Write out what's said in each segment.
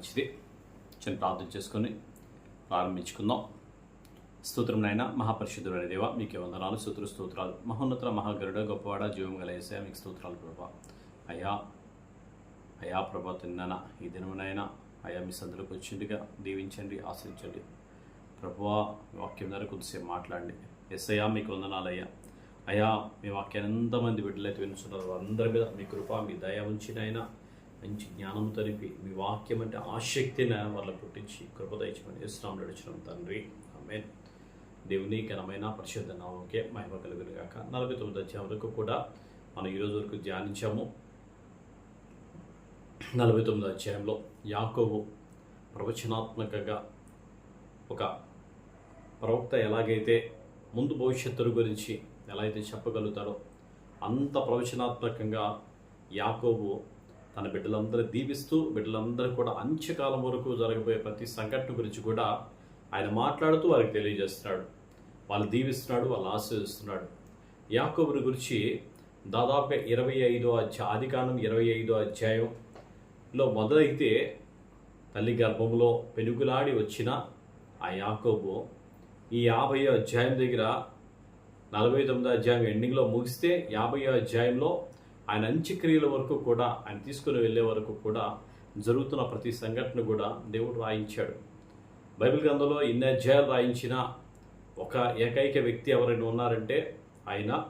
మంచిది. చిన్న ప్రార్థన చేసుకొని ప్రారంభించుకుందాం. స్తోత్రం నాయన మహాపరిశుద్ధుడైన దేవ మీకే వందనాలు స్తోత్ర స్తోత్రాలు. మహోన్నత మహాగరుడ గొప్పవాడ జీవం గల ఏసయ మీకు స్తోత్రాలు ప్రభా. అయ్యా అయా ప్రభా తిన్నాన? ఈ దినమునైనా అయా మీ సందులోకి వచ్చిందిగా దీవించండి ఆశ్రయించండి. ప్రభువా మీ వాక్యం ద్వారా కొద్దిసేపు మాట్లాడండి. ఎస్ఐయా మీకు వందనాలయ్యా. అయ్యా మీ వాక్యాన్ని ఎంతమంది బిడ్డలైతే వినుచున్నారు అందరి మీద మీ కృప మీ దయ ఉంచినైనా మంచి జ్ఞానం తరిపి మీ వాక్యం అంటే ఆసక్తిని వాళ్ళ పుట్టించి కృపదయచమని దయచమని ఇస్తున్నాం నడిచిన తండ్రి. ఆమె దేవుని ఘనమైన పరిశుద్ధ నామకే మహిమ కలుగును గాక. నలభై తొమ్మిది అధ్యాయం వరకు కూడా మనం ఈరోజు వరకు ధ్యానించాము. నలభై తొమ్మిది అధ్యాయంలో యాకోబు ప్రవచనాత్మకంగా ఒక ప్రవక్త ఎలాగైతే ముందు భవిష్యత్తు గురించి ఎలా అయితే చెప్పగలుగుతాడో అంత ప్రవచనాత్మకంగా యాకోబు తన బిడ్డలందరూ దీవిస్తూ బిడ్డలందరూ కూడా అంత్యకాలం వరకు జరగబోయే ప్రతి సంఘటన గురించి కూడా ఆయన మాట్లాడుతూ వారికి తెలియజేస్తున్నాడు. వాళ్ళు దీవిస్తున్నాడు వాళ్ళు ఆశీర్దిస్తున్నాడు యాకోబుని గురించి దాదాపుగా ఇరవై ఐదో అధ్యాయ ఆదికాండం ఇరవై ఐదో అధ్యాయంలో మొదలైతే తల్లి గర్భంలో పెనుగులాడి వచ్చిన ఆ యాకోబు ఈ యాభై అధ్యాయం దగ్గర నలభై తొమ్మిదో అధ్యాయం ఎండింగ్లో ముగిస్తే యాభై అధ్యాయంలో ఆయన అంత్యక్రియల వరకు కూడా ఆయన తీసుకుని వెళ్ళే వరకు కూడా జరుగుతున్న ప్రతి సంఘటన కూడా దేవుడు రాయించాడు. బైబిల్ గ్రంథంలో ఇన్ని అధ్యాయాలు రాయించిన ఒక ఏకైక వ్యక్తి ఎవరైనా ఉన్నారంటే ఆయన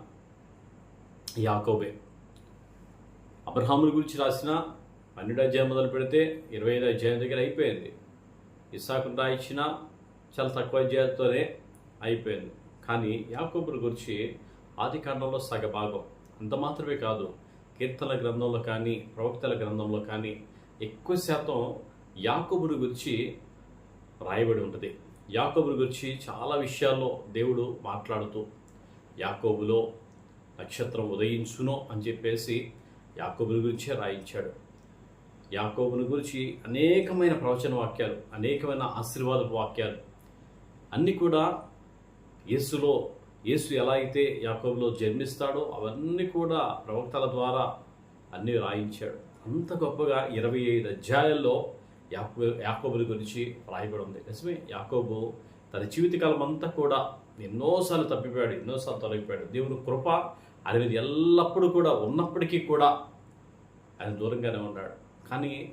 యాకోబే. అబ్రహాముల గురించి రాసిన పన్నెండు అధ్యాయం మొదలు పెడితే ఇరవై ఐదు అధ్యాయం దగ్గర అయిపోయింది. ఇస్సాకును రాయించిన చాలా తక్కువ అధ్యాయంతోనే అయిపోయింది. కానీ యాకోబుల గురించి ఆది కాండంలో సగభాగం అంత మాత్రమే కాదు. కీర్తన గ్రంథంలో కానీ ప్రవక్తల గ్రంథంలో కానీ ఎక్కువ శాతం యాకబుని గురించి రాయబడి ఉంటుంది. యాకోబుని గురించి చాలా విషయాల్లో దేవుడు మాట్లాడుతూ యాకోబులో నక్షత్రం ఉదయించును అని చెప్పేసి యాకోబుని గురించే రాయించాడు. యాకోబుని గురించి అనేకమైన ప్రవచన వాక్యాలు అనేకమైన ఆశీర్వాదపు వాక్యాలు అన్నీ కూడా యేసులో యేసు ఎలా అయితే యాకోబులో జన్మిస్తాడో అవన్నీ కూడా ప్రవక్తల ద్వారా అన్నీ రాయించాడు. అంత గొప్పగా ఇరవై ఐదు అధ్యాయాల్లో యాకో యాకోబుల గురించి రాయబడి ఉంది. నిజమే యాకోబు తన జీవితకాలం అంతా కూడా ఎన్నోసార్లు తప్పిపోయాడు ఎన్నోసార్లు తొలగిపోయాడు. దేవుని కృప ఆయన మీద ఎల్లప్పుడూ కూడా ఉన్నప్పటికీ కూడా ఆయన దూరంగానే ఉన్నాడు. కానీ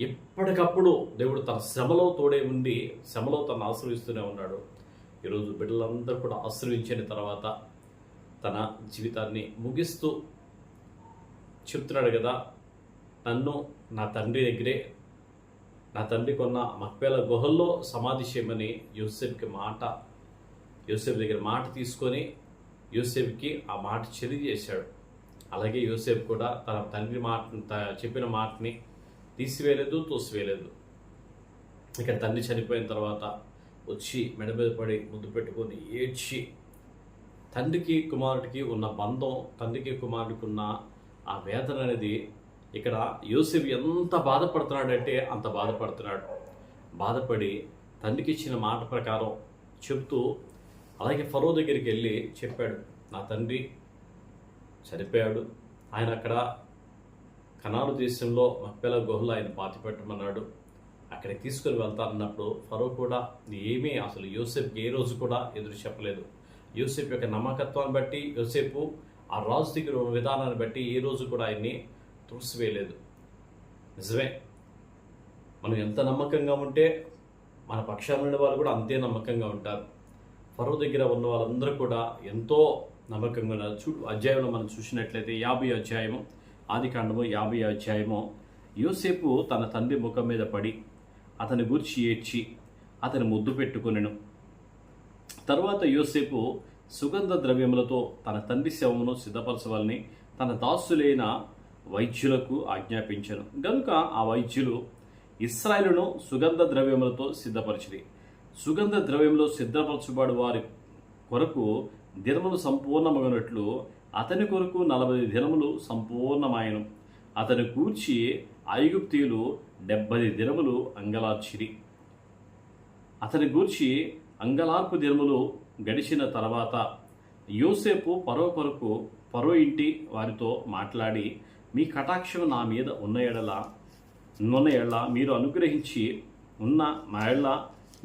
ఎప్పటికప్పుడు దేవుడు తన శ్రమలో తోడే ఉండి శ్రమలో తను ఆశ్రయిస్తూనే ఉన్నాడు. ఈరోజు బిడ్డలందరూ కూడా ఆశ్రయించిన తర్వాత తన జీవితాన్ని ముగిస్తూ చెప్తున్నాడు కదా నన్ను నా తండ్రి దగ్గరే నా తండ్రి కొన్న మక్పేల గుహల్లో సమాధి చేయమని యూసెఫ్కి మాట యూసెఫ్ దగ్గర మాట తీసుకొని యూసెఫ్కి ఆ మాట చేశాడు అలాగే యూసెఫ్ కూడా తన తండ్రి మాట త- చెప్పిన మాటని తీసివేయలేదు తోసివేయలేదు. ఇక్కడ తండ్రి చనిపోయిన తర్వాత వచ్చి మెడ మీద పడి ముద్దు పెట్టుకొని ఏడ్చి తండ్రికి కుమారుడికి ఉన్న బంధం తండ్రికి కుమారుడికి ఉన్న ఆ వేదన అనేది ఇక్కడ యూసెఫ్ ఎంత బాధపడుతున్నాడంటే అంత బాధపడుతున్నాడు. బాధపడి తండ్రికి ఇచ్చిన మాట ప్రకారం చెప్తూ అలాగే ఫరో దగ్గరికి వెళ్ళి చెప్పాడు నా తండ్రి చనిపోయాడు. ఆయన అక్కడ కనాడు దేశంలో మక్పెల గుహలో ఆయన పాతి పెట్టమన్నాడు అక్కడికి తీసుకుని వెళ్తానన్నప్పుడు ఫరో కూడా ఏమీ అసలు యోసేపుకి ఏ రోజు కూడా ఎదురు చెప్పలేదు. యూసెఫ్ యొక్క నమ్మకత్వాన్ని బట్టి యూసెఫ్ ఆ రాజు దగ్గర ఉన్న విధానాన్ని బట్టి ఏ రోజు కూడా ఆయన్ని తుడిసివేయలేదు. నిజమే. మనం ఎంత నమ్మకంగా ఉంటే మన పక్షాన ఉండే వాళ్ళు కూడా అంతే నమ్మకంగా ఉంటారు. ఫరో దగ్గర ఉన్న వాళ్ళందరూ కూడా ఎంతో నమ్మకంగా ఉన్నారు. చూ అధ్యాయంలో మనం చూసినట్లయితే యాభై అధ్యాయము ఆది కాండము యాభై అధ్యాయము. యూసేపు తన తండ్రి ముఖం మీద పడి అతని గురించి ఏడ్చి అతని ముద్దు పెట్టుకొనెను. తరువాత యోసేపు సుగంధ ద్రవ్యములతో తన తండ్రి శవమును సిద్ధపరచవాలని తన దాసులైన వైద్యులకు ఆజ్ఞాపించను. గనుక ఆ వైద్యులు ఇస్రాయిలును సుగంధ ద్రవ్యములతో సిద్ధపరిచింది సుగంధ ద్రవ్యంలో సిద్ధపరచబడు వారి కొరకు దినములు సంపూర్ణమగినట్లు అతని కొరకు నలభై దినములు సంపూర్ణమాయను. అతని కూర్చి ఐగుప్తీయులు డెబ్బై దినములు అంగలార్చిరి. అతని గూర్చి అంగలార్పు దినములు గడిచిన తర్వాత యోసేపు పరో కొరకు పరో ఇంటి వారితో మాట్లాడి మీ కటాక్షం నా మీద ఉన్న ఎడల నున్న ఎడల మీరు అనుగ్రహించి ఉన్న మా ఎడల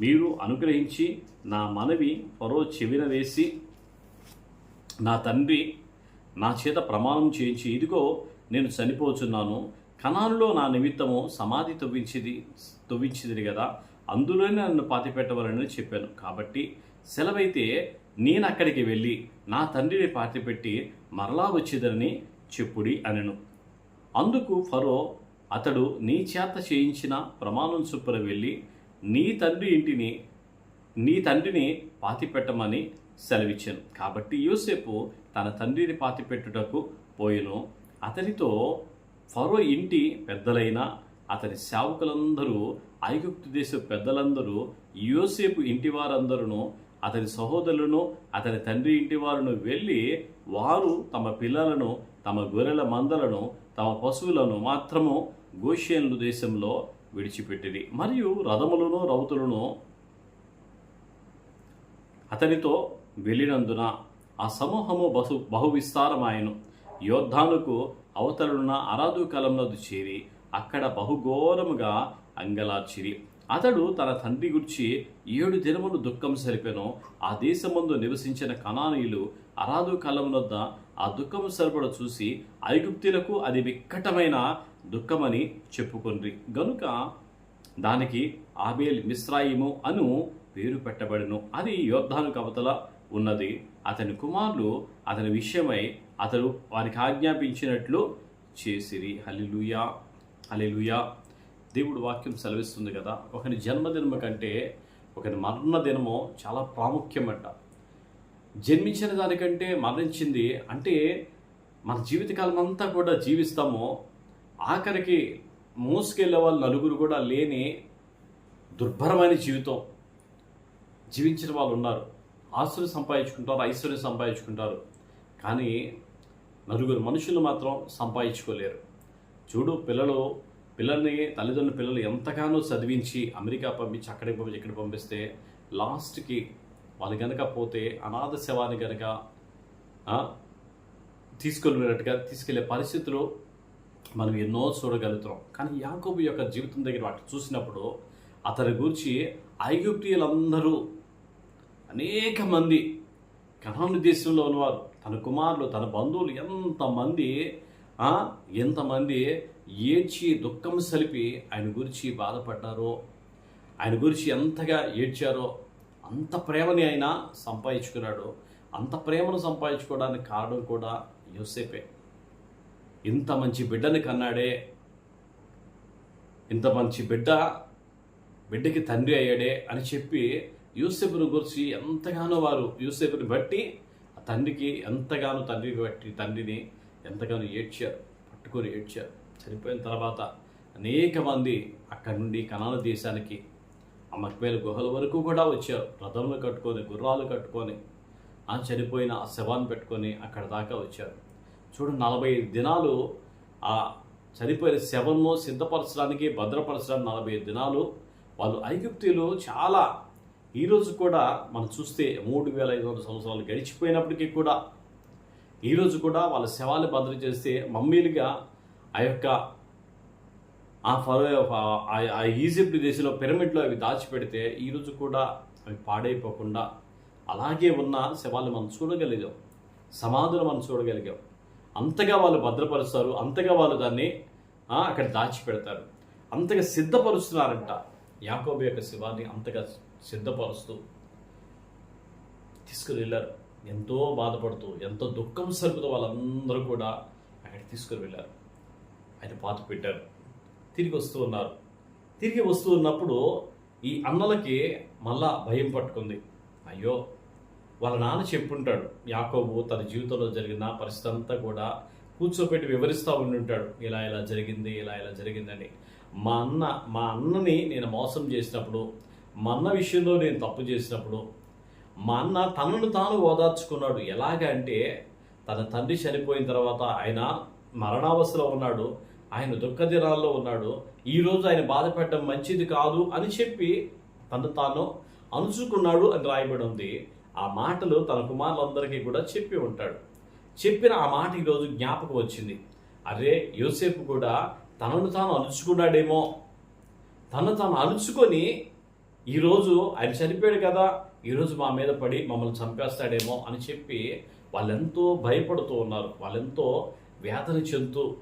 మీరు అనుగ్రహించి నా మనవి పరో చెవిన వేసి నా తండ్రి నా చేత ప్రమాణం చేయించి ఇదిగో నేను చనిపోచున్నాను కణాలలో నా నిమిత్తము సమాధి తవ్వించింది తవ్వించింది కదా అందులోనే నన్ను పాతిపెట్టవాలని చెప్పాను. కాబట్టి సెలవైతే నేను అక్కడికి వెళ్ళి నా తండ్రిని పాతిపెట్టి మరలా వచ్చేదని చెప్పుడి అనెను. అందుకు ఫరో అతడు నీ చేత చేయించిన ప్రమాణం చొప్పున వెళ్ళి నీ తండ్రి ఇంటిని నీ తండ్రిని పాతిపెట్టమని సెలవిచ్చాను. కాబట్టి యోసేపు తన తండ్రిని పాతిపెట్టుటకు పోయెను. అతనితో ఫరో ఇంటి పెద్దలైన అతని సేవకులందరూ ఐగుప్తు దేశ పెద్దలందరూ యోసేపు ఇంటి వారందరూ అతని సహోదరులను అతని తండ్రి ఇంటి వారును వెళ్ళి వారు తమ పిల్లలను తమ గొర్రెల మందలను తమ పశువులను మాత్రము గోషియన్లు దేశంలో విడిచిపెట్టింది మరియు రథములను రౌతులను అతనితో వెళ్ళినందున ఆ సమూహము బహు బహువిస్తారమాయను. యోద్ధానుకు అవతలున్న అరాదు కలంలో చేరి అక్కడ బహుఘోరముగా అంగలార్చిరి. అతడు తన తండ్రి గురించి ఏడు దినములు దుఃఖం సరిపెను ఆ దేశమందు నివసించిన కణానీయులు అరాదు కాలం వద్ద ఆ దుఃఖము సరిపడ చూసి ఐగుప్తులకు అది విక్కటమైన దుఃఖమని చెప్పుకొండ్రి. గనుక దానికి ఆబేల్ మిశ్రాయిము అను పేరు పెట్టబడును. అది యోద్ధాను కవతల ఉన్నది. అతని కుమారులు అతని విషయమై అతడు వారికి ఆజ్ఞాపించినట్లు చేసిరి. హలిలుయా హలిలుయా దేవుడు వాక్యం సెలవిస్తుంది కదా ఒకని జన్మదినము కంటే ఒకని మరణ దినము చాలా ప్రాముఖ్యమంట. జన్మించిన దానికంటే మరణించింది అంటే మన జీవితకాలం అంతా కూడా జీవిస్తాము. ఆఖరికి మోసుకెళ్ళే వాళ్ళు నలుగురు కూడా లేని దుర్భరమైన జీవితం జీవించిన వాళ్ళు ఉన్నారు. ఆస్తులు సంపాదించుకుంటారు ఐశ్వర్యం సంపాదించుకుంటారు. కానీ నలుగురు మనుషులు మాత్రం సంపాదించుకోలేరు. చూడు పిల్లలు పిల్లల్ని తల్లిదండ్రుల పిల్లలు ఎంతగానో చదివించి అమెరికా పంపించి అక్కడికి పంపించి ఇక్కడ పంపిస్తే లాస్ట్కి వాళ్ళు కనుక పోతే అనాథ శవాన్ని కనుక తీసుకెళ్ళినట్టుగా తీసుకెళ్ళే పరిస్థితులు మనం ఎన్నో చూడగలుగుతాం. కానీ యాకోబు యొక్క జీవితం దగ్గర వాటి చూసినప్పుడు అతని గురించి ఐగుప్తియులందరూ అనేక మంది కణాను దేశంలో ఉన్నవారు తన కుమారులు తన బంధువులు ఎంతమంది ఎంతమంది ఏడ్చి దుఃఖం సలిపి ఆయన గురించి బాధపడ్డారో ఆయన గురించి ఎంతగా ఏడ్చారో అంత ప్రేమని ఆయన సంపాదించుకున్నాడు. అంత ప్రేమను సంపాదించుకోవడానికి కారణం కూడా యోసేపే. ఇంత మంచి బిడ్డని కన్నాడే ఇంత మంచి బిడ్డ బిడ్డకి తండ్రి అయ్యాడే అని చెప్పి యూసేపుని గురించి ఎంతగానో వారు యూసేపుని బట్టి తండ్రికి ఎంతగానో తండ్రికి బట్టి తండ్రిని ఎంతగానో ఏడ్చారు పట్టుకొని ఏడ్చారు. చనిపోయిన తర్వాత అనేక మంది అక్కడి నుండి కనాల దేశానికి ఆ మక్వేల గుహల వరకు కూడా వచ్చారు. రథములు కట్టుకొని గుర్రాలు కట్టుకొని ఆ చనిపోయిన ఆ శవాన్ని పెట్టుకొని అక్కడ దాకా వచ్చారు. చూడు నలభై ఐదు దినాలు ఆ చనిపోయిన శవము సిద్ధపరచడానికి భద్రపరచడానికి నలభై ఐదు దినాలు వాళ్ళు ఐగుప్తీయులు చాలా ఈరోజు కూడా మనం చూస్తే మూడు వేల ఐదు వందల సంవత్సరాలు గడిచిపోయినప్పటికీ కూడా ఈరోజు కూడా వాళ్ళ శవాలు భద్ర చేస్తే మమ్మీలుగా ఆ యొక్క ఆ ఫలో ఆ- ఈజిప్ట్ దేశంలో పిరమిడ్లో అవి దాచిపెడితే ఈరోజు కూడా అవి పాడైపోకుండా అలాగే ఉన్న శవాలు మనం చూడగలిగాం సమాధులు మనం చూడగలిగాం. అంతగా వాళ్ళు భద్రపరుస్తారు అంతగా వాళ్ళు దాన్ని అక్కడ దాచిపెడతారు. అంతగా సిద్ధపరుస్తున్నారంట యాకోబు యొక్క శివాన్ని అంతగా సిద్ధపరుస్తూ తీసుకుని వెళ్ళారు ఎంతో బాధపడుతూ ఎంతో దుఃఖం సరుకుతూ వాళ్ళందరూ కూడా ఆయన తీసుకుని వెళ్ళారు ఆయన పాత పెట్టారు. తిరిగి వస్తూ ఉన్నారు. తిరిగి వస్తూ ఉన్నప్పుడు ఈ అన్నలకి మళ్ళా భయం పట్టుకుంది. అయ్యో వాళ్ళ నాన్న చెప్పుంటాడు యాకోబు తన జీవితంలో జరిగిన పరిస్థితి అంతా కూడా కూర్చోపెట్టి వివరిస్తూ ఉండి ఉంటాడు ఇలా ఇలా జరిగింది ఇలా ఇలా జరిగిందని. మా అన్న మా అన్నని నేను మోసం చేసినప్పుడు మా అన్న విషయంలో నేను తప్పు చేసినప్పుడు మా అన్న తనను తాను ఓదార్చుకున్నాడు. ఎలాగ అంటే తన తండ్రి చనిపోయిన తర్వాత ఆయన మరణావస్థలో ఉన్నాడు ఆయన దుఃఖ దినాల్లో ఉన్నాడు ఈరోజు ఆయన బాధపడడం మంచిది కాదు అని చెప్పి తను తాను అణుచుకున్నాడు అని రాయబడి ఉంది. ఆ మాటలు తన కుమారులందరికీ కూడా చెప్పి ఉంటాడు. చెప్పిన ఆ మాట ఈరోజు జ్ఞాపకం వచ్చింది. అరే యోసేపు కూడా తనను తాను అలుచుకున్నాడేమో తను తాను అలుచుకొని ఈరోజు ఆయన చనిపోయాడు కదా ఈరోజు మా మీద పడి మమ్మల్ని చంపేస్తాడేమో అని చెప్పి వాళ్ళెంతో భయపడుతూ ఉన్నారు. వాళ్ళెంతో వేదన చెందుతూ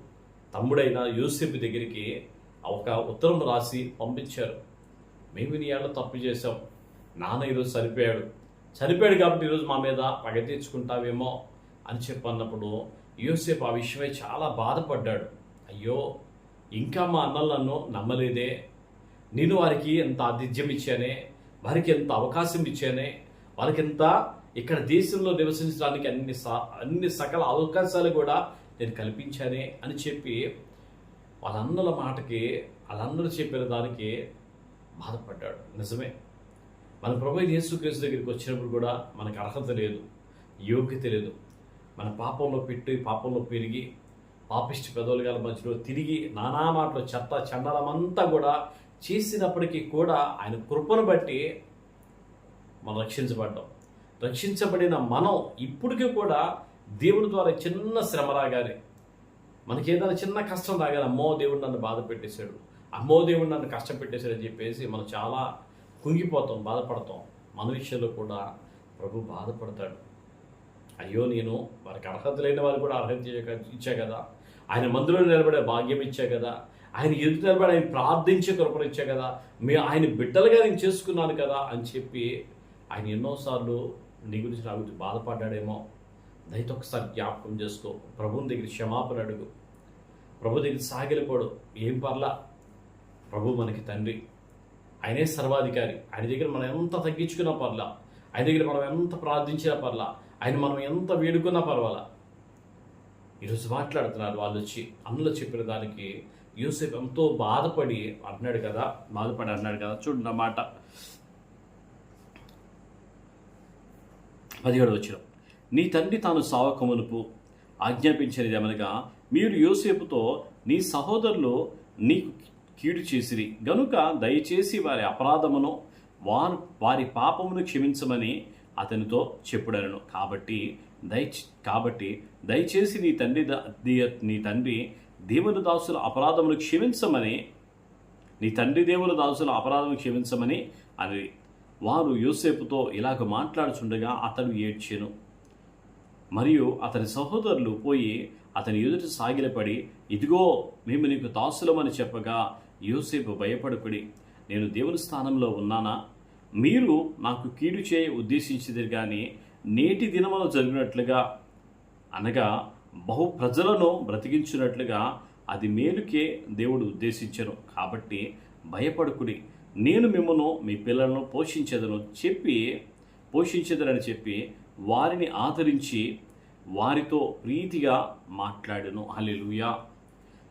తమ్ముడైన యూసెఫ్ దగ్గరికి ఒక ఉత్తరం రాసి పంపించారు. మేము నీ ఏళ్ళ తప్పు చేశాం. నాన్న ఈరోజు చనిపోయాడు. చనిపోయాడు కాబట్టి ఈరోజు మా మీద పగ తీర్చుకుంటావేమో అని చెప్పి అన్నప్పుడు యూసేపు ఆ విషయమై చాలా బాధపడ్డాడు. అయ్యో ఇంకా మా అన్నలు నన్ను నమ్మలేదే. నేను వారికి ఎంత ఆతిథ్యం ఇచ్చానే వారికి ఎంత అవకాశం ఇచ్చానే వారికి ఎంత ఇక్కడ దేశంలో నివసించడానికి అన్ని అన్ని సకల అవకాశాలు కూడా నేను కల్పించానే అని చెప్పి వాళ్ళందరి మాటకి వాళ్ళందరూ చెప్పిన దానికి బాధపడ్డాడు. నిజమే. మన ప్రభు యేసుక్రీస్తు దగ్గరికి వచ్చినప్పుడు కూడా మనకు అర్హత లేదు యోగ్యత లేదు. మన పాపంలో పెట్టి పాపంలో పెరిగి పాపిష్టి పెదవులు గల మధ్యలో తిరిగి నానా మాటలు చెత్త చండలమంతా కూడా చేసినప్పటికీ కూడా ఆయన కృపను బట్టి మనం రక్షించబడ్డాం. రక్షించబడిన మనం ఇప్పటికీ కూడా దేవుని ద్వారా చిన్న శ్రమ రాగానే మనకి ఏదైనా చిన్న కష్టం రాగానే అమ్మో దేవుడు నన్ను బాధ పెట్టేశాడు అమ్మో దేవుడు నన్ను కష్టం పెట్టేశాడు అని చెప్పేసి మనం చాలా కుంగిపోతాం బాధపడతాం. మన విషయంలో కూడా ప్రభు బాధపడతాడు. అయ్యో నేను వారికి అర్హత లేని వారు కూడా అర్హత ఇచ్చా- ఇచ్చా కదా. ఆయన మందులో నిలబడే భాగ్యం ఇచ్చా కదా. ఆయన ఎదురు నిలబడి ఆయన ప్రార్థించే కృపనిచ్చా కదా మీ ఆయన బిడ్డలుగా నేను చేసుకున్నాను కదా అని చెప్పి ఆయన ఎన్నోసార్లు నీ గురించి నా గురించి బాధపడ్డాడేమో. దయతో ఒకసారి జ్ఞాపకం చేసుకో. ప్రభుని దగ్గర క్షమాపణ అడుగు. ప్రభు దగ్గర సాగిలిపోడు. ఏం పర్లా? ప్రభు మనకి తండ్రి. ఆయనే సర్వాధికారి. ఆయన దగ్గర మనం ఎంత తగ్గించుకున్నా పర్లా. ఆయన దగ్గర మనం ఎంత ప్రార్థించినా పర్లా. ఆయన మనం ఎంత వేడుకున్నా పర్వాలా? ఈరోజు మాట్లాడుతున్నారు వాళ్ళు వచ్చి అందులో చెప్పిన దానికి యూసేఫ్ ఎంతో బాధపడి అంటున్నాడు కదా బాధపడి అన్నాడు కదా చూడండి నా మాట. పదిహేడు వచ్చిన నీ తండ్రి తాను సావకమునుపు ఆజ్ఞాపించినది ఏమనగా మీరు యోసేపుతో నీ సహోదరులు నీకు కీడు చేసిరి. గనుక దయచేసి వారి అపరాధమును వారు వారి పాపమును క్షమించమని అతనితో చెప్పుడను కాబట్టి దయ కాబట్టి దయచేసి నీ తండ్రి నీ తండ్రి దేవుని దాసుల అపరాధమును క్షమించమని నీ తండ్రి దేవుని దాసుల అపరాధం క్షమించమని అని వారు యోసేపుతో ఇలాగ మాట్లాడుచుండగా అతడు ఏడ్చెను. మరియు అతని సహోదరులు పోయి అతని ఎదుట సాగిలపడి ఇదిగో మేము నీకు దాసులమని చెప్పగా యోసేపు భయపడుకుడి నేను దేవుని స్థానంలో ఉన్నానా? మీరు నాకు కీడు చేయ ఉద్దేశించిది కానీ నేటి దినమున జరిగినట్లుగా అనగా బహు ప్రజలను బ్రతికించినట్లుగా అది మేలుకే దేవుడు ఉద్దేశించను. కాబట్టి భయపడుకుని నేను మిమ్మను మీ పిల్లలను పోషించదను చెప్పి పోషించదనని చెప్పి వారిని ఆదరించి వారితో ప్రీతిగా మాట్లాడను. అలెలుయా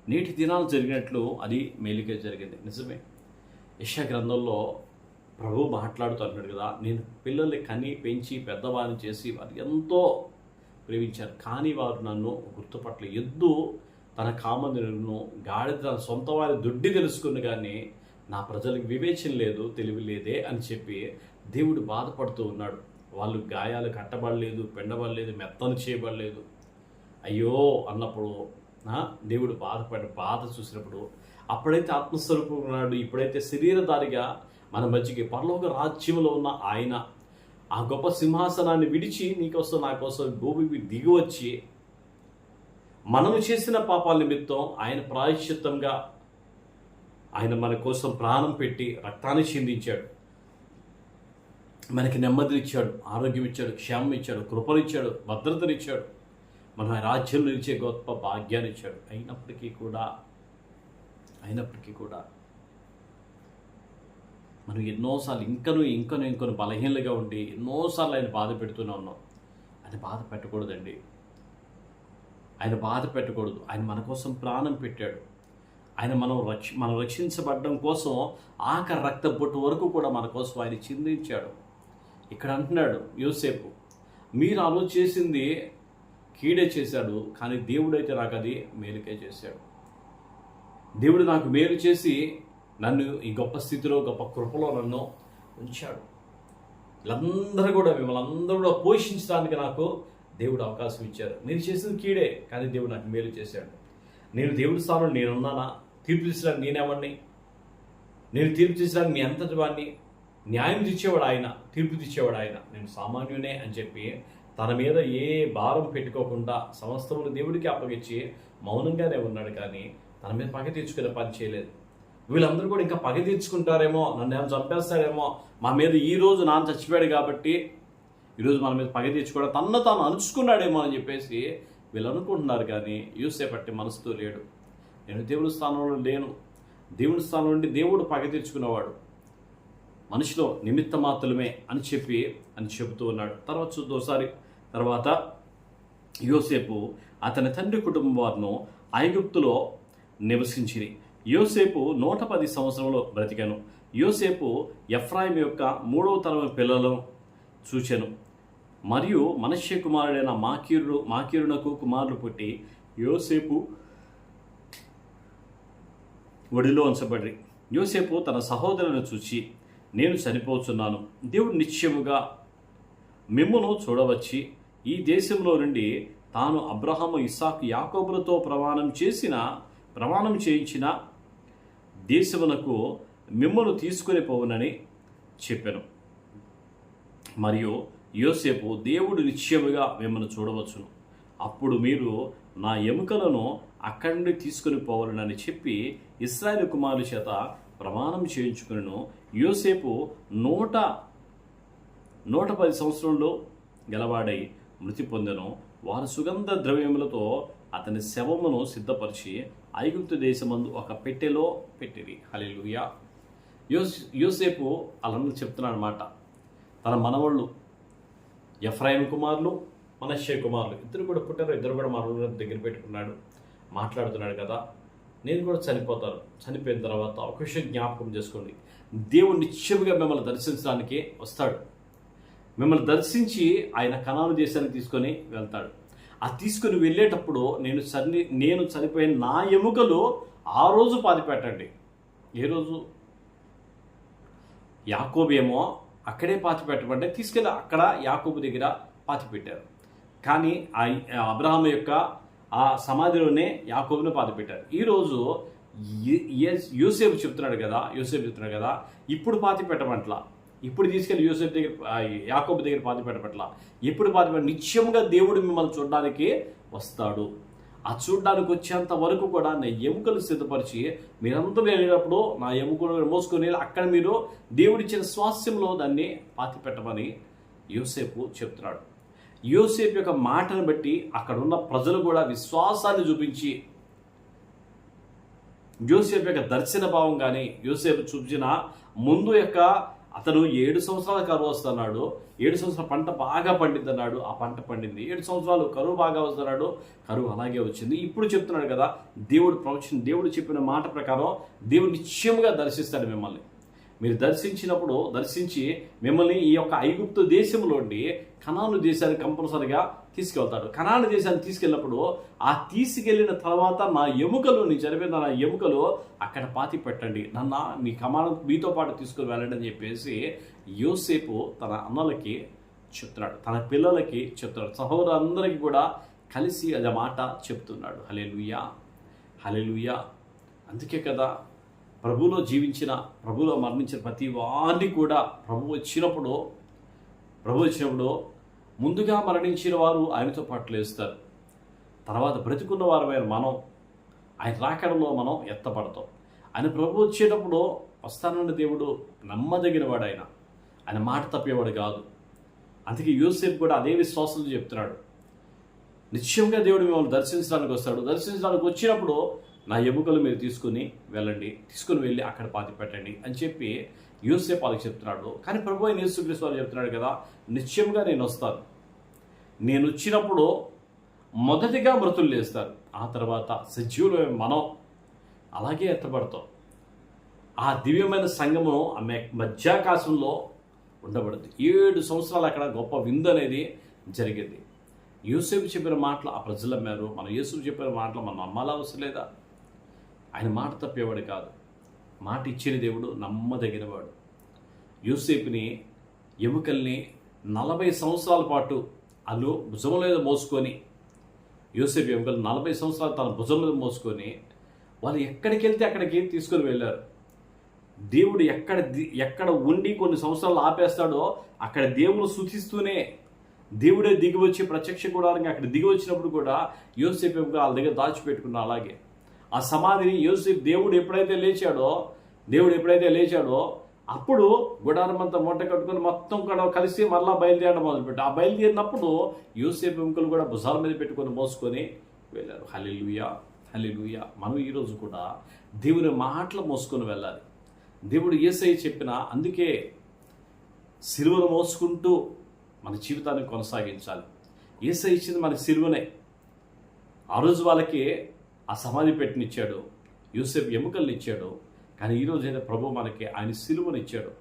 నేటి దినాలు జరిగినట్లు అది మేలుకే జరిగింది. నిజమే. యశా గ్రంథంలో ప్రభు మాట్లాడుతూ అన్నాడు కదా నేను పిల్లల్ని కని పెంచి పెద్దవారిని చేసి వారు ఎంతో ప్రేమించారు. కానీ వారు నన్ను గుర్తుపట్ల ఎద్దు తన కామందులను గాడిద తన సొంత వారి దొడ్డి తెలుసుకుని కానీ నా ప్రజలకు వివేచన లేదు తెలివి లేదే అని చెప్పి దేవుడు బాధపడుతూ ఉన్నాడు. వాళ్ళు గాయాలు కట్టబడలేదు పెండబడలేదు మెత్తను చేయబడలేదు. అయ్యో అన్నప్పుడు దేవుడు బాధపడి బాధ చూసినప్పుడు అప్పుడైతే ఆత్మస్వరూపం ఉన్నాడు. ఇప్పుడైతే శరీరధారిగా మన మధ్యకి పరలోక రాజ్యంలో ఉన్న ఆయన ఆ గొప్ప సింహాసనాన్ని విడిచి నీకోసం నా కోసం భూమికి దిగి వచ్చి మనము చేసిన పాపాల నిమిత్తం ఆయన ప్రాయశ్చిత్తంగా ఆయన మన కోసం ప్రాణం పెట్టి రక్తాన్ని చిందించాడు. మనకి నెమ్మదినిచ్చాడు ఆరోగ్యం ఇచ్చాడు క్షేమం ఇచ్చాడు కృపనిచ్చాడు భద్రతనిచ్చాడు మన రాజ్యం నిలిచే గొప్ప భాగ్యాన్ని ఇచ్చాడు. అయినప్పటికీ కూడా అయినప్పటికీ కూడా మనం ఎన్నోసార్లు ఇంకను ఇంకను ఇంకను బలహీనలుగా ఉండి ఎన్నోసార్లు ఆయన బాధ పెడుతూనే ఉన్నాం. అది బాధ పెట్టకూడదండి. ఆయన బాధ పెట్టకూడదు. ఆయన మన కోసం ప్రాణం పెట్టాడు. ఆయన మనం రక్ష మనం రక్షించబడడం కోసం ఆఖరి రక్త బొట్టు వరకు కూడా మన కోసం ఆయన చిందించాడు. ఇక్కడ అంటున్నాడు యోసేపు మీరు అలో చేసింది కీడే చేశాడు కానీ దేవుడైతే నాకు అది మేలుకే చేశాడు. దేవుడు నాకు మేలు చేసి నన్ను ఈ గొప్ప స్థితిలో గొప్ప కృపలో నన్ను ఉంచాడు. వీళ్ళందరూ కూడా మిమ్మల్ని అందరూ కూడా పోషించడానికి నాకు దేవుడు అవకాశం ఇచ్చారు. నేను చేసింది కీడే కానీ దేవుడు నాకు మేలు చేశాడు. నేను దేవుడి స్థానంలో నేనున్నానా? తీర్పు తీర్చడానికి నేనేవాడిని? నేను తీర్పు తీర్చడానికి మీ అంతటి వాడిని? న్యాయం తెచ్చేవాడు ఆయన తీర్పు తెచ్చేవాడు ఆయన. నేను సామాన్యునే అని చెప్పి తన మీద ఏ భారం పెట్టుకోకుండా సమస్తమును దేవుడికి అప్పగించి మౌనంగానే ఉన్నాడు. కానీ తన మీద పగ తీర్చుకునే పని చేయలేదు. వీళ్ళందరూ కూడా ఇంకా పగ తీర్చుకుంటారేమో నన్ను ఏమో చంపేస్తారేమో మా మీద ఈ రోజు నాన్న చచ్చిపోయాడు కాబట్టి ఈరోజు మన మీద పగ తీర్చుకోవడం తనను తాను అణుచుకున్నాడేమో అని చెప్పేసి వీళ్ళు అనుకుంటున్నారు కానీ యూసేపట్టి మనసుతో లేడు. నేను దేవుడి స్థానంలో లేను. దేవుడి స్థానం నుండి దేవుడు పగ తీర్చుకునేవాడు. మనిషిలో నిమిత్త మాత్రమే అని చెప్పి అని చెబుతూ ఉన్నాడు. తర్వాత చూద్దోసారి తర్వాత యోసేపు అతని తండ్రి కుటుంబం వారిను ఐగుప్తులో నివసించింది. యోసేపు నూట పది సంవత్సరంలో బ్రతికాను. యోసేపు ఎఫ్రాయిం యొక్క మూడవ తరం పిల్లలను చూచాను. మరియు మనుష్య కుమారుడైన మాకీరుడు మాకీరునకు కుమారుడు పుట్టి యోసేపు ఒడిలో ఉంచబడి యోసేపు తన సహోదరులను చూచి నేను చనిపోతున్నాను. దేవుడు నిశ్చయముగా మిమ్మును చూడవచ్చి ఈ దేశంలో నుండి తాను అబ్రహాము ఇస్సాకు యాకోబులతో ప్రమాణం చేసిన ప్రమాణం చేయించిన దేశమునకు మిమ్మను తీసుకొని పోవునని చెప్పాను. మరియు యోసేపు దేవుడు నిశ్చయముగా మిమ్మల్ని చూడవచ్చును. అప్పుడు మీరు నా ఎముకలను అక్కడి నుండి తీసుకుని పోవాలని చెప్పి ఇస్రాయేల్ కుమారుల చేత ప్రమాణం చేయించుకును యోసేపు నూట నూట పది సంవత్సరంలో గలవాడై మృతి పొందెను. వారు సుగంధ ద్రవ్యములతో అతని శవమును సిద్ధపరిచి ఐగుప్తు దేశమందు ఒక పెట్టెలో పెట్టిరి. హల్లెలూయా. యోస్ యోసేపు అలను చెప్తున్నాడు అనమాట తన మనవళ్ళు ఎఫ్రాయిం కుమారులు మనశ్శే కుమారులు ఇద్దరు కూడా పుట్టారు ఇద్దరు కూడా మనవల దగ్గర పెట్టుకున్నాడు మాట్లాడుతున్నాడు కదా. నేను కూడా చనిపోతాను. చనిపోయిన తర్వాత ఒక విషయం జ్ఞాపకం చేసుకోండి. దేవుడు నిత్యముగా మిమ్మల్ని దర్శించడానికి వస్తాడు. మిమ్మల్ని దర్శించి ఆయన కణాలు దేశానికి తీసుకొని వెళ్తాడు. ఆ తీసుకుని వెళ్ళేటప్పుడు నేను చని నేను చనిపోయిన నా ఎముకలు ఆ రోజు పాతిపెట్టండి ఏ రోజు? యాకోబేమో అక్కడే పాతి తీసుకెళ్ళి అక్కడ యాకోబు దగ్గర పాతి పెట్టారు. కానీ ఆ అబ్రహాం యొక్క ఆ సమాధిలోనే యాకోబుని పాతి పెట్టారు. ఈరోజు యూసేఫ్ చెప్తున్నాడు కదా యూసేఫ్ చెప్తున్నాడు కదా ఇప్పుడు పాతి పెట్టమంట్లా. ఇప్పుడు తీసుకెళ్ళి యూసేఫ్ దగ్గర యాకోబు దగ్గర పాతి పెట్టబట్ల ఇప్పుడు పాతి పెట్ట నిత్యంగా దేవుడు మిమ్మల్ని చూడడానికి వస్తాడు. ఆ చూడడానికి వచ్చేంత వరకు కూడా నా ఎముకలు సిద్ధపరిచి మీరంతా వెళ్ళినప్పుడు నా ఎముకలు మోసుకొని అక్కడ మీరు దేవుడిచ్చిన స్వాస్యంలో దాన్ని పాతి పెట్టమని యోసేపు చెప్తున్నాడు. యోసేపు యొక్క మాటను బట్టి అక్కడ ఉన్న ప్రజలు కూడా విశ్వాసాన్ని చూపించి యోసేపు యొక్క దర్శన భావం కానీ యోసేపు చూపించిన ముందు యొక్క అతను ఏడు సంవత్సరాల కరువు వస్తున్నాడు ఏడు సంవత్సరాల పంట బాగా పండింది అన్నాడు ఆ పంట పండింది. ఏడు సంవత్సరాలు కరువు బాగా వస్తున్నాడు కరువు అలాగే వచ్చింది. ఇప్పుడు చెప్తున్నాడు కదా దేవుడు ప్రవచన దేవుడు చెప్పిన మాట ప్రకారం దేవుడు నిశ్చయముగా దర్శిస్తాడు మిమ్మల్ని. మీరు దర్శించినప్పుడు దర్శించి మిమ్మల్ని ఈ యొక్క ఐగుప్తు దేశంలోండి కణాలు దేశానికి కంపల్సరిగా తీసుకెళ్తాడు. కనాను దేశాన్ని తీసుకెళ్ళినప్పుడు ఆ తీసుకెళ్ళిన తర్వాత నా ఎముకలు నీ జరిపిన నా ఎముకలు అక్కడ పాతి పెట్టండి. నన్న మీ కమానం మీతో పాటు తీసుకుని వెళ్ళండి అని చెప్పేసి యోసేపు తన అన్నలకి చెప్తున్నాడు. తన పిల్లలకి చెప్తున్నాడు. సహోదరులందరికీ కూడా కలిసి అది మాట చెప్తున్నాడు. హలెలుయా హలెలుయా అందుకే కదా ప్రభులో జీవించిన ప్రభులో మరణించిన ప్రతి వారిని కూడా ప్రభు వచ్చినప్పుడు ప్రభు వచ్చినప్పుడు ముందుగా మరణించిన వారు ఆయనతో పాటు లేస్తారు. తర్వాత బ్రతికున్న వారమైన మనం ఆయన రాకడంలో మనం ఎత్తపడతాం. ఆయన ప్రభు వచ్చేటప్పుడు వస్తానన్న దేవుడు నమ్మదగిన వాడు ఆయన ఆయన మాట తప్పేవాడు కాదు. అందుకే యూసేఫ్ కూడా అదే విశ్వాసంతో చెప్తున్నాడు. నిశ్చయంగా దేవుడు మిమ్మల్ని దర్శించడానికి వస్తాడు. దర్శించడానికి వచ్చినప్పుడు నా ఎముకలు మీరు తీసుకుని వెళ్ళండి తీసుకుని వెళ్ళి అక్కడ పాతి పెట్టండి అని చెప్పి యూసేఫ్ వాళ్ళకి చెప్తున్నాడు. కానీ ప్రభు అయిన యేసుక్రీస్తు వాళ్ళు చెప్తున్నాడు కదా నిశ్చయంగా నేను వస్తాను. నేను వచ్చినప్పుడు మొదటిగా మృతులు లేస్తారు. ఆ తర్వాత సజీవులు మనం. అలాగే ఎత్తబడతాం. ఆ దివ్యమైన సంగమం ఆమె మధ్యాకాశంలో ఉండబడుతుంది. ఏడు సంవత్సరాలు అక్కడ గొప్ప విందు అనేది జరిగింది. యూసేఫ్ చెప్పిన మాటలు ఆ ప్రజలు అమ్మారు మన యూసుఫ్ చెప్పిన మాటలు మనం నమ్మాలా అవసరం లేదా? ఆయన మాట తప్పేవాడు కాదు. మాట ఇచ్చిన దేవుడు నమ్మదగినవాడు యూసేపుని ఎముకల్ని నలభై సంవత్సరాల పాటు అల్లు భుజం మీద మోసుకొని యూసేపు ఎముకలు నలభై సంవత్సరాలు తన భుజం మీద మోసుకొని వాళ్ళు ఎక్కడికి వెళ్తే అక్కడికి తీసుకొని వెళ్ళారు? దేవుడు ఎక్కడ ది- ఎక్కడ ఉండి కొన్ని సంవత్సరాలు ఆపేస్తాడో అక్కడ దేవుడు శుతిస్తూనే దేవుడే దిగి వచ్చి ప్రత్యక్ష గుడారంగా అక్కడ దిగి వచ్చినప్పుడు కూడా యోసేపు వాళ్ళ దగ్గర దాచిపెట్టుకున్న అలాగే. ఆ సమాధిని యోసేపు దేవుడు ఎప్పుడైతే లేచాడో దేవుడు ఎప్పుడైతే లేచాడో అప్పుడు గుడారం అంతా మూట కట్టుకొని మొత్తం కూడా కలిసి మరలా బయలుదేరడం మొదలుపెట్టి ఆ బయలుదేరినప్పుడు యోసేపు ఎముకలు కూడా భుజాల మీద పెట్టుకొని మోసుకొని వెళ్ళారు. హలిలుయా హలిలుయా మనం ఈరోజు కూడా దేవుని మాటలు మోసుకొని వెళ్ళాలి. దేవుడు ఏసై చెప్పిన అందుకే సిలువను మోసుకుంటూ మన జీవితాన్ని కొనసాగించాలి. ఏసై ఇచ్చింది మన సిలువనే. ఆ రోజు వాళ్ళకి ఆ సమాధి పెట్టినిచ్చాడు. యూసెఫ్ ఎముకల్ని ఇచ్చాడు కానీ ఈరోజు ప్రభు మనకి ఆయన సిలువను ఇచ్చాడు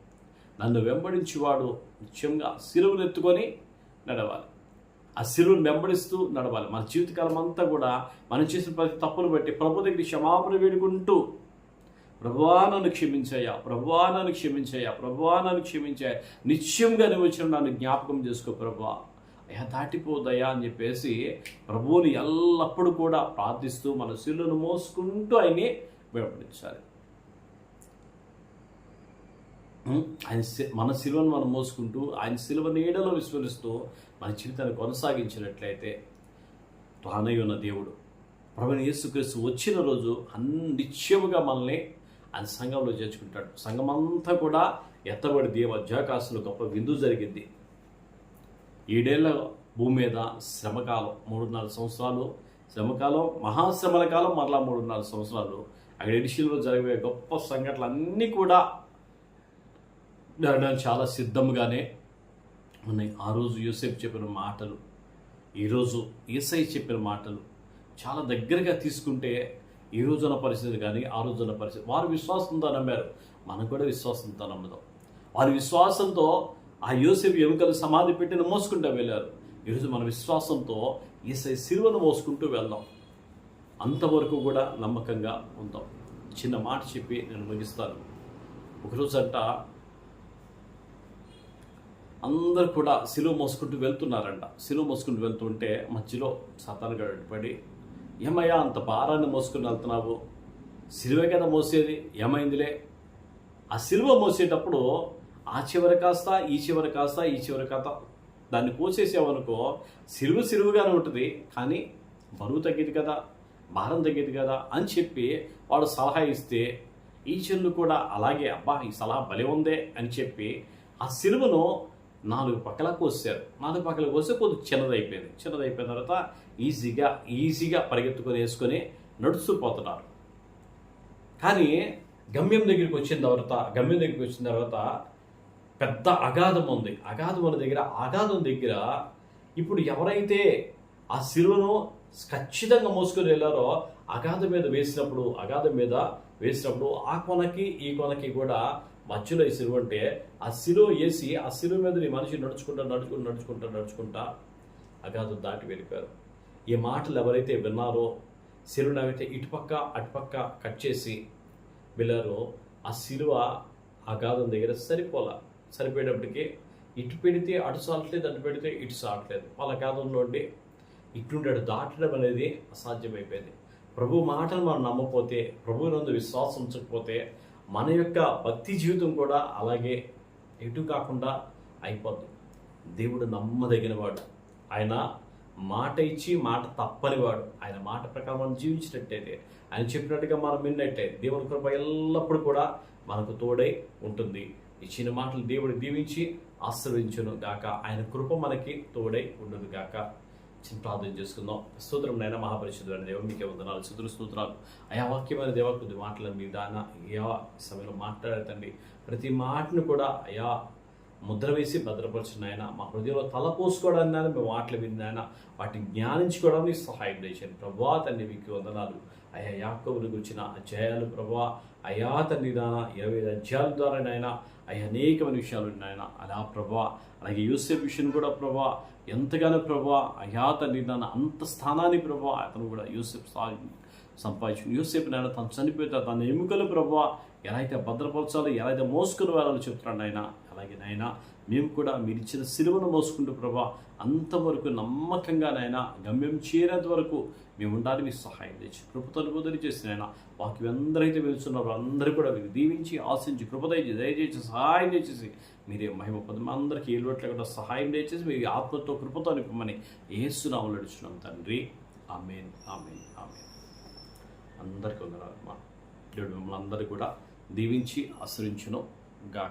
నన్ను వెంబడించేవాడు నిత్యంగా సిలువను ఎత్తుకొని నడవాలి. ఆ సిలువను వెంబడిస్తూ నడవాలి. మన జీవితకాలం అంతా కూడా మనం చేసిన ప్రతి తప్పును బట్టి ప్రభు దగ్గర క్షమాపణ వేడుకుంటూ ప్రభువా నన్ను క్షమించయ్యా. ప్రభువా నన్ను క్షమించయ్యా. ప్రభువా నన్ను క్షమించాయా నిత్యంగా నువ్వు వచ్చిన నన్ను జ్ఞాపకం చేసుకో ప్రభువా అయ్యా అని చెప్పేసి ప్రభువుని ఎల్లప్పుడూ కూడా ప్రార్థిస్తూ మన శిలువను మోసుకుంటూ ఆయన్ని వెంబడించాలి ఆయన సి- మన శిలువను మనం మోసుకుంటూ ఆయన శిలువ నీడలో విస్మరిస్తూ మన జీవితాన్ని కొనసాగించినట్లయితే రానయ్య ఉన్న దేవుడు ప్రభుని యేసుక్రీస్తు వచ్చిన రోజు అన్ని నిత్యముగా మనల్ని ఆయన సంఘంలో చేర్చుకుంటాడు. సంఘం అంతా కూడా ఎత్తబడి దేవ అధ్యాకాశంలో గొప్ప విందు జరిగింది. ఏడేళ్ళ భూమి మీద శ్రమకాలం మూడున్నర సంవత్సరాలు. శ్రమకాలం మహాశ్రమల కాలం మరలా మూడున్నర సంవత్సరాలు. అక్కడ ఎడిషన్లో జరిగే గొప్ప సంఘటనలు అన్నీ కూడా జరగడానికి చాలా సిద్ధంగానే ఉన్నాయి. ఆ రోజు యూసేఫ్ చెప్పిన మాటలు ఈరోజు ఈసై చెప్పిన మాటలు చాలా దగ్గరగా తీసుకుంటే ఈ రోజున పరిస్థితి కానీ ఆ రోజున పరిస్థితి. వారు విశ్వాసంతో నమ్మారు. మనం కూడా విశ్వాసంతో నమ్ముదాం. వారి విశ్వాసంతో ఆ యోసేపు ఎముకలు సమాధి పెట్టిన మోసుకుంటూ వెళ్ళారు. ఈరోజు మన విశ్వాసంతో ఈసై సిలువను మోసుకుంటూ వెళ్దాం. అంతవరకు కూడా నమ్మకంగా ఉందాం. చిన్న మాట చెప్పి నేను ముగిస్తాను. ఒకరోజంట అందరు కూడా సిలువ మోసుకుంటూ వెళ్తున్నారంట. సిలువ మోసుకుంటూ వెళ్తుంటే మధ్యలో సతానుగా పడి ఏమయ్యా అంత భారాన్ని మోసుకుని వెళ్తున్నావు? సిలువే కదా మోసేది? ఏమైందిలే? ఆ సిలువ మోసేటప్పుడు ఆ చివరి కాస్త ఈ చివరి కాస్త ఈ చివరి కాస్త. దాన్ని కోసేసావనుకో సిరువు సిరువుగానే ఉంటుంది. కానీ బరువు తగ్గేది కదా భారం తగ్గేది కదా అని చెప్పి వాడు సలహా ఇస్తే ఈ చెల్లు కూడా అలాగే అబ్బా ఈ సలహా భలే ఉందే అని చెప్పి ఆ సిలువను నాలుగు పక్కల కోసారు నాలుగు పక్కల కోస్తే కొద్దిగా చిన్నదైపోయింది. చిన్నదైపోయిన తర్వాత ఈజీగా ఈజీగా పరిగెత్తుకొని వేసుకొని నడుస్తూ పోతున్నారు. కానీ గమ్యం దగ్గరికి వచ్చిన తర్వాత గమ్యం దగ్గరికి వచ్చిన తర్వాత పెద్ద అగాధం ఉంది. అగాధం ఉన్న దగ్గర అగాధం దగ్గర ఇప్పుడు ఎవరైతే ఆ సిలువను ఖచ్చితంగా మోసుకొని వెళ్ళారో అగాధం మీద వేసినప్పుడు అగాధం మీద వేసినప్పుడు ఆ కొనకి ఈ కొనకి కూడా మధ్యలో ఈ సిలువ అంటే ఆ సిలువ వేసి ఆ సిలువ మీద ఈ మనిషి నడుచుకుంటా నడుచుకుంటూ నడుచుకుంటా నడుచుకుంటా అగాధం దాటి వెళ్ళిపోయారు. ఈ మాటలు ఎవరైతే విన్నారో సిలువను ఎవరైతే ఇటుపక్క అటుపక్క కట్ చేసి వెళ్ళారో ఆ సిలువ అగాధం దగ్గర సరిపోలా. సరిపోయేటప్పటికి ఇటు పెడితే అటు సాటలేదు అటు పెడితే ఇటు సాటలేదు వాళ్ళ అగాధంలో ఉండి ఇటుండి అటు దాటడం అనేది అసాధ్యమైపోయింది. ప్రభు మాటలు మనం నమ్మపోతే ప్రభు నందు విశ్వాసం ఉంచకపోతే మన యొక్క భక్తి జీవితం కూడా అలాగే ఎటు కాకుండా అయిపోద్ది. దేవుడు నమ్మదగినవాడు. ఆయన మాట ఇచ్చి మాట తప్పనివాడు. ఆయన మాట ప్రకారం మనం జీవించినట్టయితే ఆయన చెప్పినట్టుగా మనం విన్నట్టే దేవుని కృప ఎల్లప్పుడూ కూడా మనకు తోడై ఉంటుంది. ఇచ్చిన మాటలు దేవుడు దీవించి ఆశీర్వదించును గాక. ఆయన కృప మనకి తోడై ఉండదు గాక. చిన్న ప్రార్థన చేసుకుందాం. స్తోత్రం నైనా మహాపరిశుద్ధులైన దేవ మీకే వందనాలు. స్థుతులు స్తోత్రాలు. అయా వాక్యమైన దేవ కొద్ది మాటల మీ దాన అయా సమయంలో మాట్లాడతండి ప్రతి మాటను కూడా అయా ముద్ర వేసి భద్రపరిచిన ఆయన మా హృదయంలో తలపోసుకోవడానికి నాయన మేము మాటలు విన్నాయన వాటిని జ్ఞానించుకోవడానికి సహాయం చేశాను ప్రభా తండ్రి మీకు వందనాలు. అయా యాకోబుని గురించిన అధ్యాయాలు ప్రభా అయా తండ్రి ఇరవై ఐదు అధ్యాయాల ద్వారా నాయన అయ్యా అనేకమైన విషయాలు ఉన్నాయన అలా ప్రభా అలాగే యూసెఫ్ విషయం కూడా ప్రభా ఎంతగానో ప్రభా అయా తండ్రి నాన్న అంత స్థానాన్ని ప్రభా అతను కూడా యూసెఫ్ సంపాదించు యూసెఫ్ నాయన తను చనిపోతే తన ఎముకలు ప్రభా ఎలా అయితే భద్రపరచాలో ఎలా అయితే మోసుకుని వెళ్ళాలో చెప్తున్నాడు ఆయన అలాగే నాయన మేము కూడా మీరు ఇచ్చిన సిలువను మోసుకుంటూ ప్రభా అంతవరకు నమ్మకంగా నాయన గమ్యం చేరేంత వరకు మేము ఉండాలి మీకు సహాయం తెచ్చి కృపతను బుద్ధి చేసిన ఆయన వాకి అందరైతే వెళ్తున్నారో అందరూ కూడా మీరు దీవించి ఆశించి కృపదయ దయచేసి సహాయం చేసేసి మీరే మహిమ పొంది అందరికీ ఏలువట్లు కూడా సహాయం చేసేసి మీ ఆత్మతో కృపతో నింపమని ఏసునామలు నడుచున్నాం తండ్రి. Amen amen amen. అందరికీ వందనాలు అమ్మా. దేవుడు మిమ్మల్ని అందరూ కూడా దీవించి ఆశ్రయించును గా